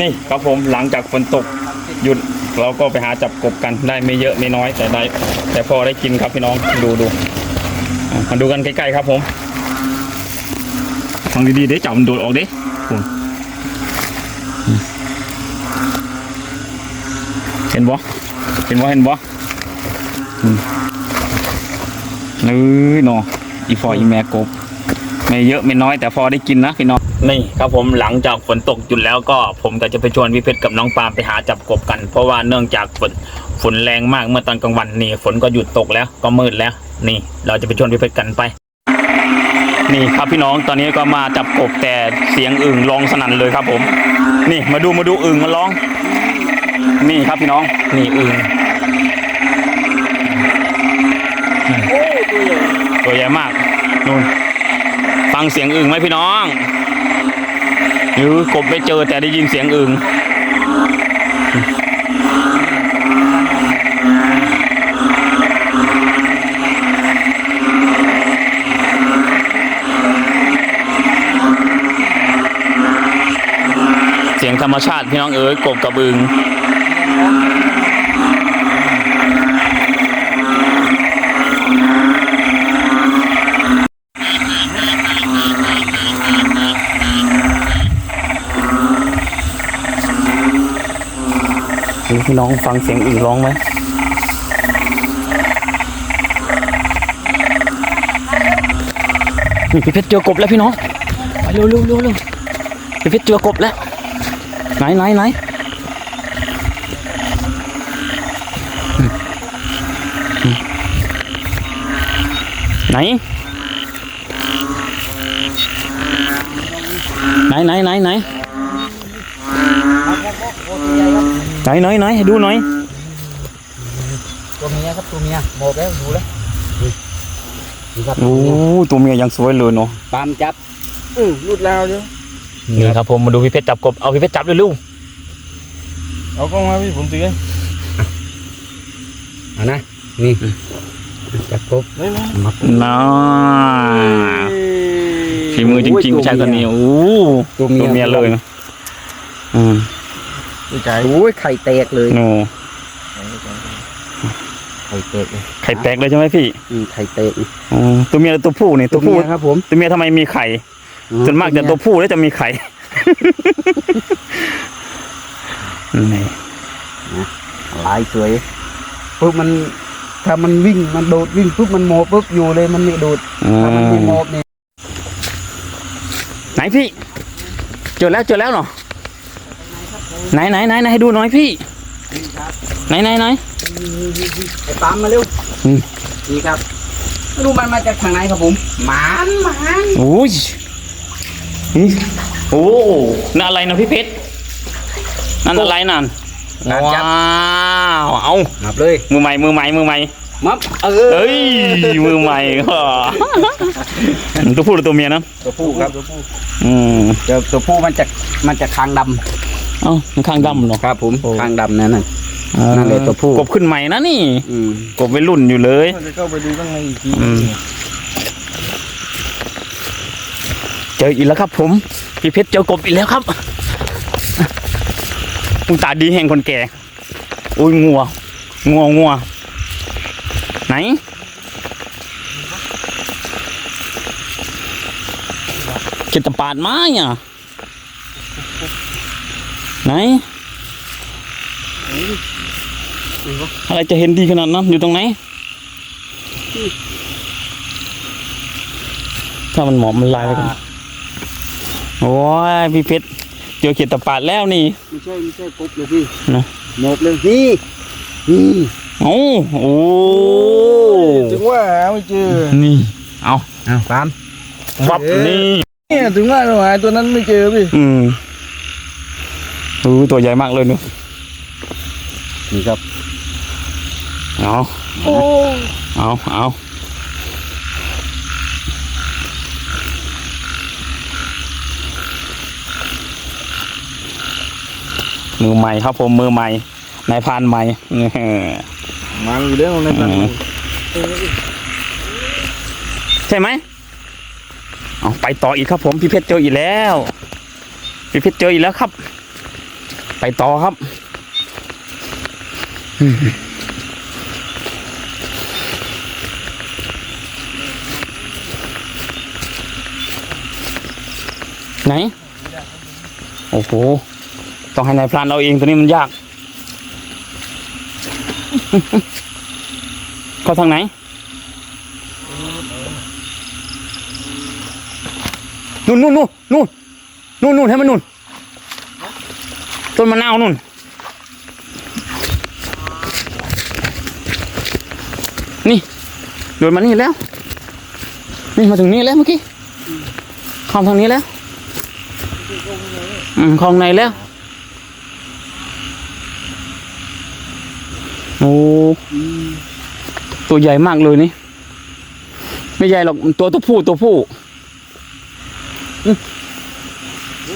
นี่ครับผมหลังจากฝนตกหยุดเราก็ไปหาจับกบกันได้ไม่เยอะไม่น้อยแต่ได้ แต่พอได้กินครับพี่น้องดูดูมาดูกันใกล้ๆครับผมฟังดีๆเดี๋ยวจับมันโดดออกดิคุณเห็นบ่เห็นบ่เห็นบ่อืมเอ้ยเนาะอีฟออีแม่กบ ไม่เยอะไม่น้อยแต่พอได้กินนะพี่น้องนี่ครับผมหลังจากฝนตกหยุดแล้วก็ผมก็จะไปชวนพี่เพชรกับน้องปามไปหาจับกบกัน เพราะว่าเนื่องจากฝนฝนแรงมากเมื่อตอนกลางวันนี่ฝนก็หยุดตกแล้วก็มืดแล้ว นี่ เราจะไปชวนพี่เพชรกันไป นี่ครับพี่น้องตอนนี้ก็มาจับกบแต่เสียงอึ่งร้องสนั่นเลยครับผม นี่มาดูมาดูอึ่งมันร้อง นี่ครับพี่น้องนี่อึ่งตัวใหญ่มากนู่น ฟังเสียงอึ่งไหมพี่น้องหรือกบไปเจอแต่ได้ยินเสียงอึ่งเสียงธรรมชาติพี่น้องเอ๋ยกบกับอึ่ง พี่น้องฟังเสียงอึ่งร้องไหมนี่พี่เพชรเจอกบแล้วพี่น้องไปเร็วเร็วเร็วเร็วพี่เพชรเจอกบแล้ว ไหนไหนไหนไหนไหนไหนไหนไหน ไหนไหนไหนให้ดูหน่อยตัวเมียครับตัวเมียหมดแล้วดูแล้วนี่นี่ครับโอ้ตัวเมียยังสวยเลยเนาะปามจับอือรุดแล้วเดี๋ยวนี่ครับผมมาดูพี่เพชรจับกบเอาพี่เพชรจับเลยลูกเอากล้องมาพี่ผมตีให้เอานะนี่จับครบนี่นี่มาน่าฝีมือจริงๆไม่ใช่ตัวนี้โอ้ตัวเมียตัวเมียเลยนะอืม ดีใจโอ้ยไข่แตกเลยโน่ไข่แตกเลยไข่แตกเลยใช่ไหมพี่อืมไข่แตกอ๋อตัวเมียหรือตัวผู้นี่ตัวผู้เมียครับ ผมตัวเมียทำไมมีไข่ส่วนมากจะตัวผู้แล้วจะมีไข่นี่ลายสวยปุ๊บมันถ้ามันวิ่งมันโดดวิ่งปุ๊บมันโมบปุ๊บอยู่เลยมันไม่โดดอืถ้ามันไม่มโมบเนี่ยไหนพี่เจอแล้วเจอแล้วเนาะ ไหนไหนไหนไหนให้ดูหน่อยพี่ไหนไหนไหนไอ้ปามมาเร็วอืมนี่ครับไม่รู้มันมาจากทางไหนครับผมหมานหมานโอ้ยนี่โอ้นั่นอะไรนะพี่เพชรนั่นอะไรนั่นว้าวเอานับเลยมือใหม่มือใหม่มือใหม่มับเออเอ้ยมือใหม่ฮ่าตัวผู้หรือตัวเมียนะตัวผู้ครับอืมเดี๋ยวตัวผู้มันจะมันจะคางด เอ้ามันข้างดำเนาะำครับผมโอ้คางดำนั่นน่ะ นั่นเลยตัวผู้ กบขึ้นใหม่นะนี่ อืมกบวัยรุ่นอยู่เลยเราจะเข้าไปดูข้างในอีกทีอืม เจออีกแล้วครับ ผมพี่เพชรเจอกบอีกแล้วครับมึงตาดีแห่งคนแก่อุ้ยงัวงัวงัวไหนคิดตะปาดไม้อะ ไหนอะไรจะเห็นดีขนาดนั้นอยู่ตรงไหน ถ้ามันหมอบมันลายไปกันโอ้ยพี่เพชรเจอเขียดตะปาดแล้วนี่ ไม่ใช่ไม่ใช่ปุ๊บเลยพี่นะหมบเลยนี่นี่โอ้โอ้ถึงว่าหาไม่เจอ นี่ เอาอ้าวปามฟับนี่ เนี่ยถึงว่าเราหาตัวนั้นไม่เจอพี่ อืม อู้ตัวใหญ่มากเลยเนอะนี่ครับ เอาโอ้เอาเอามือใหม่ครับผมมือใหม่นายพรานใหม่มาอยู่แล้วในนั้นอืมใช่ไหมเอาไปต่ออีกครับผมพี่เพชรเจออีกแล้วพี่เพชรเจออีกแล้วครับ ไปต่อครับไหน โอ้โห ต้องให้นายพรานเอาเองตัวนี้มันยาก เข้าทางไหน นู่นนู่นนู่นนู่นนู่นนู่นให้มันนู่น ต้นมะนาวนู่นนี่โดนมานี่แล้ว นี่มาถึงนี่แล้วเมื่อกี้เข้าทางนี้แล้วอืมคลองในแล้วโอ้ตัวใหญ่มากเลยนี่ ไม่ใหญ่หรอกตัวตัวผู้ตัวผู้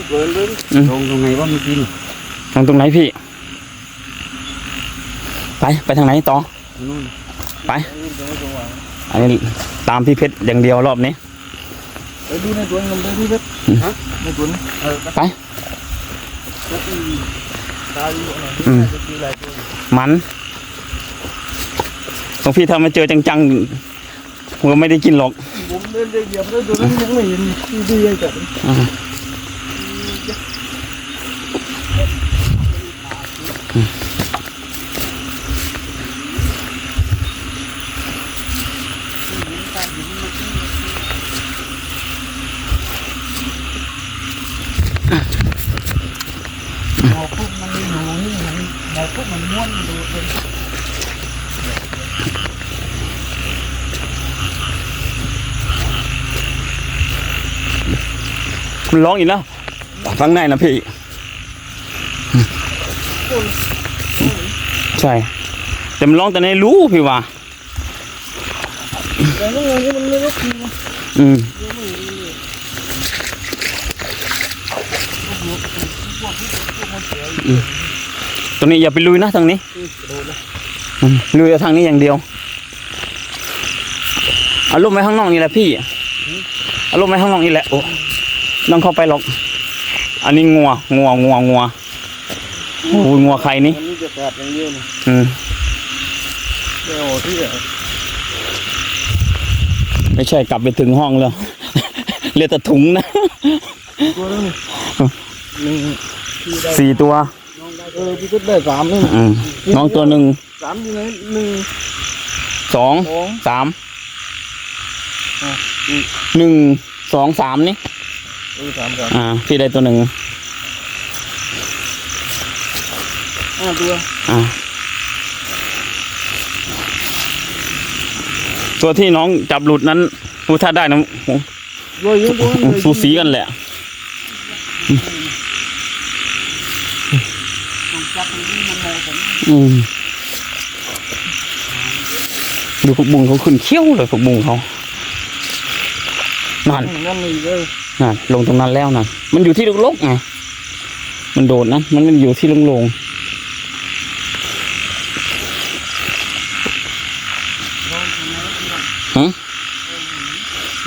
เกินเลยลงตรงไหนว่ามันกิน ทางตรงไหนพี่ ไปไปทางไหนต่อนู่นไป อันนี้ตามพี่เพชรอย่างเดียวรอบนี้ไปดูในตัวเงินไปดูเว็บฮะในตัวนี้เออไปตาอยู่อะไรอืมจะมีอะไรตัวมันหลวงพี่ถ้ามาเจอจังๆผมก็ไม่ได้กินหรอกผมเดินได้เหยียบแล้วตัวนั้นยังไม่เห็นที่ดีเลย จัดอ่ามันร้องอีกแล้วฟังในนะพี่ ใช่แต่มันร้องแต่ในรู้พี่ว่าแต่นั่นไงนี่มันไม่รู้คืออืมอืมตรงนี้อย่าไปลุยนะทางนี้อืมลุยเอาทางนี้อย่างเดียวเอาลมไว้ข้างนอกนี่แหละพี่เอาลมไว้ข้างนอกนี่แหละโอ้ต้องเข้าไปหรอก อันนี้งัวงัวงัวงัว โอ้ยงัวใครนี่มันนี่จะขาดอย่างเดียวนะอืมเดี๋ยวที่อะไม่ใช่กลับไปถึงห้องแล้ว เหลือแต่ถุงนะ ตัวนั้นนี่หนึ่งที่ได้สี่ตัว เออพี่ก็ได้สามนี่อืมน้องตัวหนึ่งสามอยู่ไหนหนึ่งสองสองสามอะหนึ่งสองสามนี่ เออสามสามอ่าพี่ได้ตัวหนึ่ง ห้าตัวอ่าตัวที่น้องจับหลุดนั้นดูถ้าได้นะโอ้ตัวเยอะตัวนั้นเลยสูสีกันแหละอืมดูผักบุ้งเขาขึ้นเขี้ยวเลยผักบุ้งเขานั่นนั่นเลยเลยนั่นลงตรงนั้นแล้วนั่นมันอยู่ที่ลกๆไงมันโดดนะมันไม่ได้อยู่ที่โลงๆ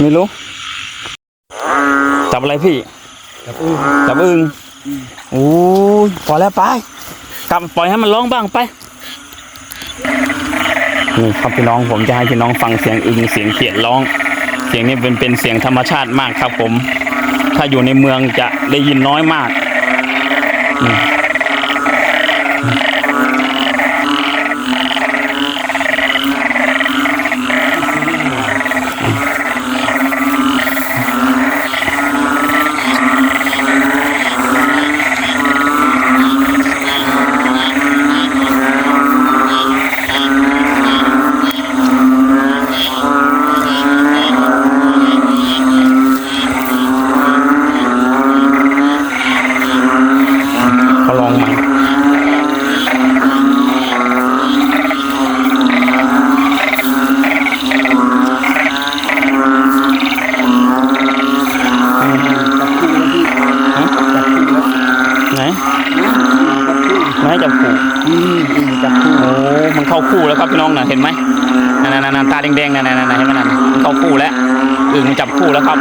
ไม่รู้จับอะไรพี่ครับเออจับอึงโอ้ยพอแล้วไปกลับปล่อยให้มันร้องบ้างไปนี่ครับพี่น้องผมจะให้พี่น้องฟังเสียงอึงเสียงเขียดร้อง เสียงนี้เป็นเป็นเสียงธรรมชาติมากครับผม ถ้าอยู่ในเมืองจะได้ยินน้อยมาก ครับพี่น้องน่ะเห็นไหมนั่นนั่นตาแดงๆนั่นนั่นนั่นเห็นไหมนั่นเข้าคู่แล้วอึ่งมันจับคู่แล้วครับ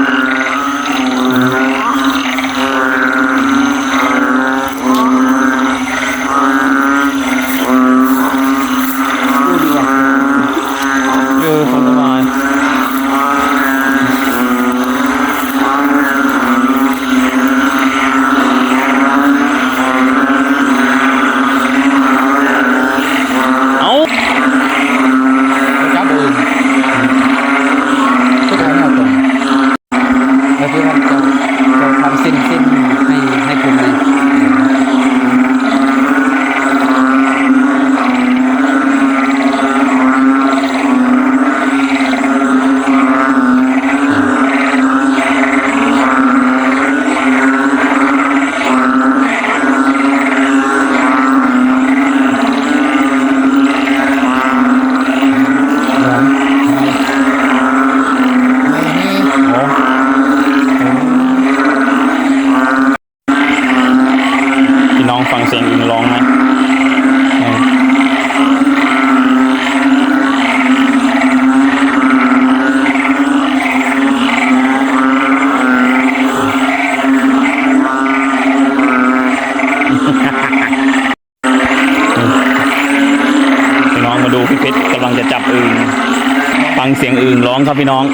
ครับพี่น้อง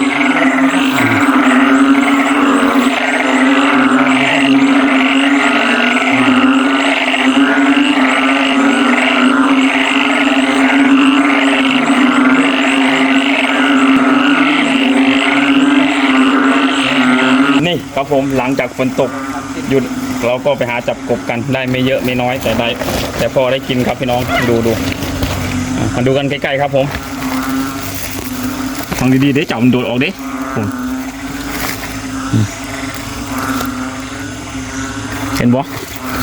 นี่ครับผมหลังจากฝนตกหยุดเราก็ไปหาจับกบกันได้ไม่เยอะไม่น้อยแต่ได้ แต่พอได้กินครับพี่น้องดูดูมาดูกันใกล้ๆครับผม ฟังดีๆเด้จับมันโดดออกดิผมอืมเห็นบ่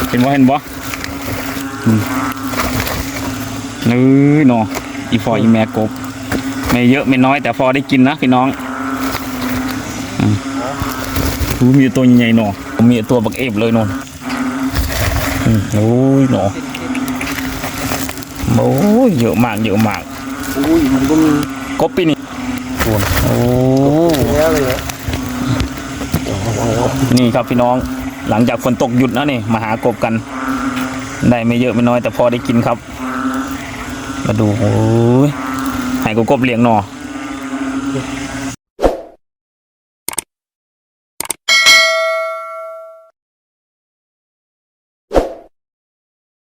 เห็นบ่เห็นบ่อืมเอ้ยเนาะอีฟอยอีแม่กบ ไม่เยอะไม่น้อยแต่พอได้กินนะพี่น้องหูมีตัวใหญ่หนอมีตัวบักเอฟเลยนนอืมโอ้ยหนอโอ้ยเยอะมากเยอะมากอุ้ยมันก็มีกบปีนี่ โอ้แล้วเลยเหรนี่ครับพี่น้องหลังจากฝนตกหยุดนะนี่มาหากบกัน ได้ไม่เยอะไม่น้อยแต่พอได้กินครับ มาดูโอ้ยให้กบกบเลี้ยงหนอ